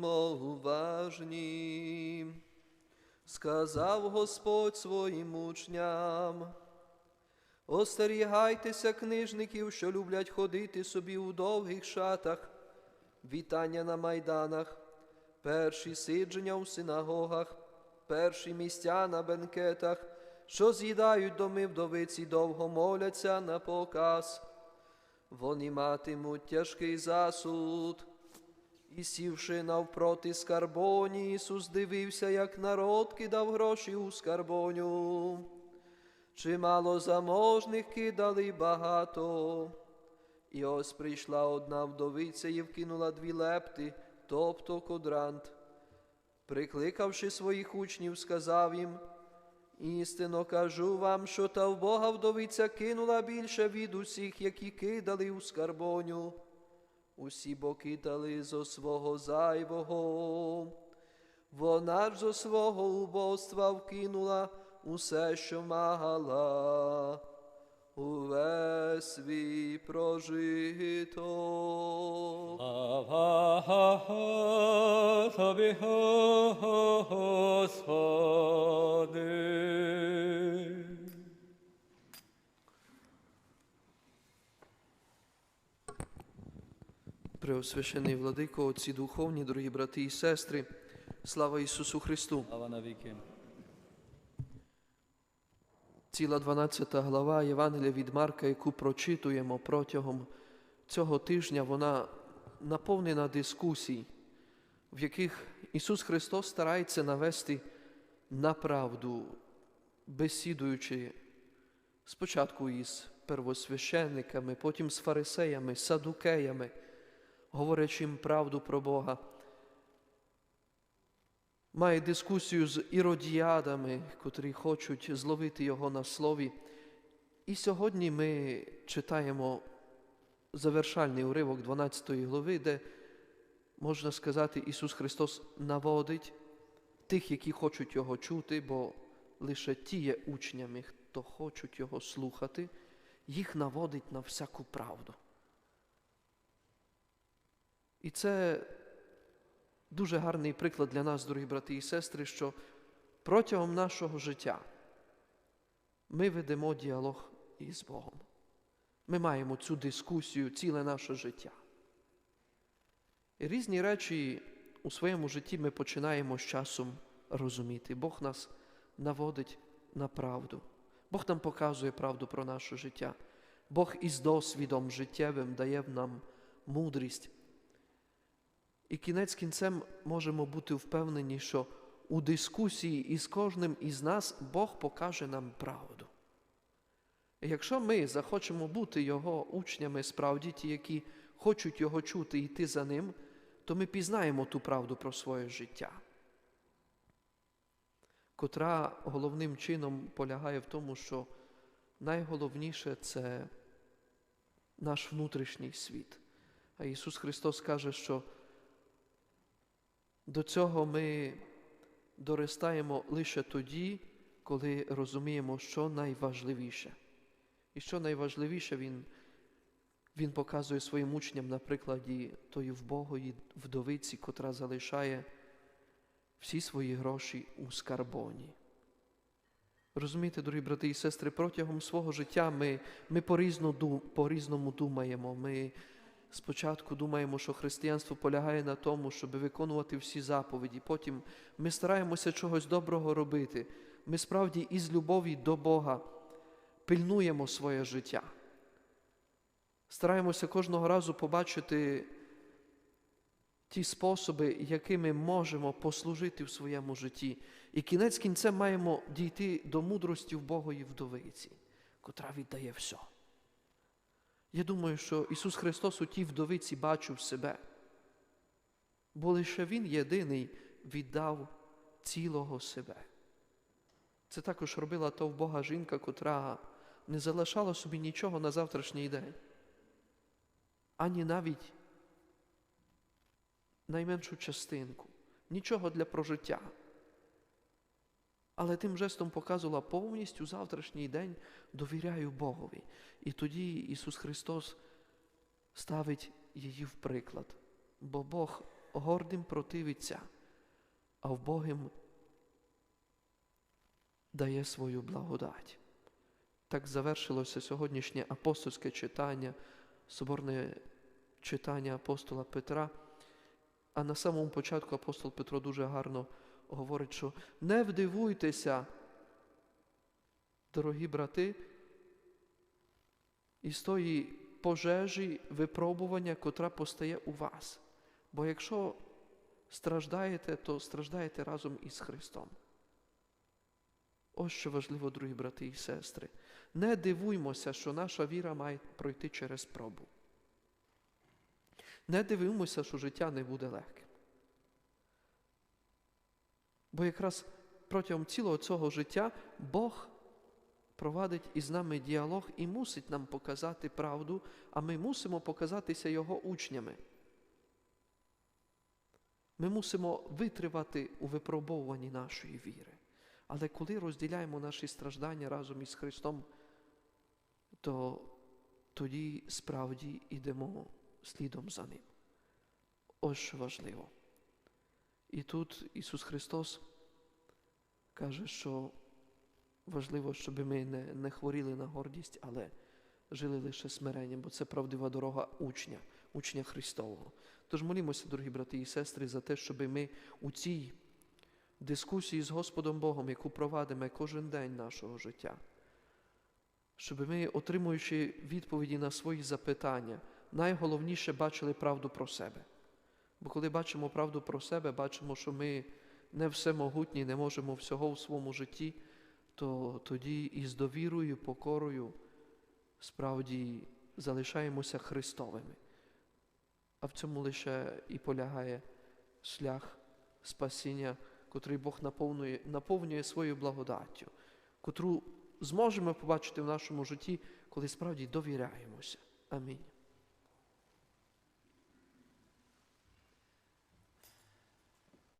Будьмо уважні. Сказав Господь своїм учням. Остерігайтеся книжників, що люблять ходити собі у довгих шатах, вітання на майданах, перші сидження у синагогах, перші місця на бенкетах, що з'їдають доми вдовиці, довго моляться на показ. Вони матимуть тяжкий засуд. І сівши навпроти скарбоні, Ісус дивився, як народ кидав гроші у скарбоню. Чимало заможних кидали багато. І ось прийшла одна вдовиця і вкинула дві лепти, тобто кодрант. Прикликавши своїх учнів, сказав їм, істинно кажу вам, що та в Бога вдовиця кинула більше від усіх, які кидали у скарбоню. Усі бо кидали зо свого зайвого. Вона ж зо свого убоства вкинула усе, що мала, увесь свій прожиток. Слава Тобі, Господи. Преосвящений владико, отці духовні, дорогі брати і сестри, слава Ісусу Христу! Слава навіки. Ціла 12 глава Євангелія від Марка, яку прочитуємо протягом цього тижня, вона наповнена дискусій, в яких Ісус Христос старається навести на правду, бесідуючи спочатку із первосвященниками, потім з фарисеями, садукеями, говорячи їм правду про Бога. Має дискусію з іродіадами, котрі хочуть зловити його на слові. І сьогодні ми читаємо завершальний уривок 12 глави, де, можна сказати, Ісус Христос наводить тих, які хочуть Його чути, бо лише ті є учнями, хто хочуть Його слухати, їх наводить на всяку правду. І це дуже гарний приклад для нас, дорогі брати і сестри, що протягом нашого життя ми ведемо діалог із Богом. Ми маємо цю дискусію ціле наше життя. І різні речі у своєму житті ми починаємо з часом розуміти. Бог нас наводить на правду. Бог нам показує правду про наше життя. Бог із досвідом життєвим дає нам мудрість. І кінець кінцем можемо бути впевнені, що у дискусії із кожним із нас Бог покаже нам правду. І якщо ми захочемо бути Його учнями, справді ті, які хочуть Його чути і йти за Ним, то ми пізнаємо ту правду про своє життя, котра головним чином полягає в тому, що найголовніше це наш внутрішній світ. А Ісус Христос каже, що до цього ми доростаємо лише тоді, коли розуміємо, що найважливіше. І що найважливіше Він, він показує своїм учням на прикладі тої вбогої вдовиці, котра залишає всі свої гроші у скарбоні. Розумієте, дорогі брати і сестри, протягом свого життя ми, ми по-різному, думаємо. Ми Спочатку думаємо, що християнство полягає на тому, щоб виконувати всі заповіді. Потім ми стараємося чогось доброго робити. Ми справді із любові до Бога пильнуємо своє життя. Стараємося кожного разу побачити ті способи, якими можемо послужити в своєму житті. І кінець кінцем маємо дійти до мудрості в Богові вдовиці, котра віддає все. Я думаю, що Ісус Христос у тій вдовиці бачив себе, бо лише Він єдиний віддав цілого себе. Це також робила то в жінка, котра не залишала собі нічого на завтрашній день, ані навіть найменшу частинку, нічого для прожиття. Але тим жестом показувала повністю завтрашній день довіряю Богові. І тоді Ісус Христос ставить її в приклад. Бо Бог гордим противиться, а в Богим дає свою благодать. Так завершилося сьогоднішнє апостольське читання, соборне читання апостола Петра. А на самому початку апостол Петро дуже гарно говорить, що не вдивуйтеся, дорогі брати, із тої пожежі випробування, котра постає у вас. Бо якщо страждаєте, то страждаєте разом із Христом. Ось що важливо, дорогі брати і сестри. Не дивуймося, що наша віра має пройти через пробу. Не дивимося, що життя не буде легким. Бо якраз протягом цілого цього життя Бог провадить із нами діалог і мусить нам показати правду, а ми мусимо показатися Його учнями. Ми мусимо витривати у випробовуванні нашої віри. Але коли розділяємо наші страждання разом із Христом, то тоді справді йдемо слідом за Ним. Ось що важливо. І тут Ісус Христос каже, що важливо, щоб ми не, не хворіли на гордість, але жили лише смиренням, бо це правдива дорога учня, учня Христового. Тож молімося, дорогі брати і сестри, за те, щоб ми у цій дискусії з Господом Богом, яку провадимо кожен день нашого життя, щоб ми, отримуючи відповіді на свої запитання, найголовніше бачили правду про себе. Бо коли бачимо правду про себе, бачимо, що ми не всемогутні, не можемо всього в своєму житті, то тоді із довірою, покорою справді залишаємося Христовими. А в цьому лише і полягає шлях спасіння, котрий Бог наповнює, наповнює своєю благодаттю, котру зможемо побачити в нашому житті, коли справді довіряємося. Амінь.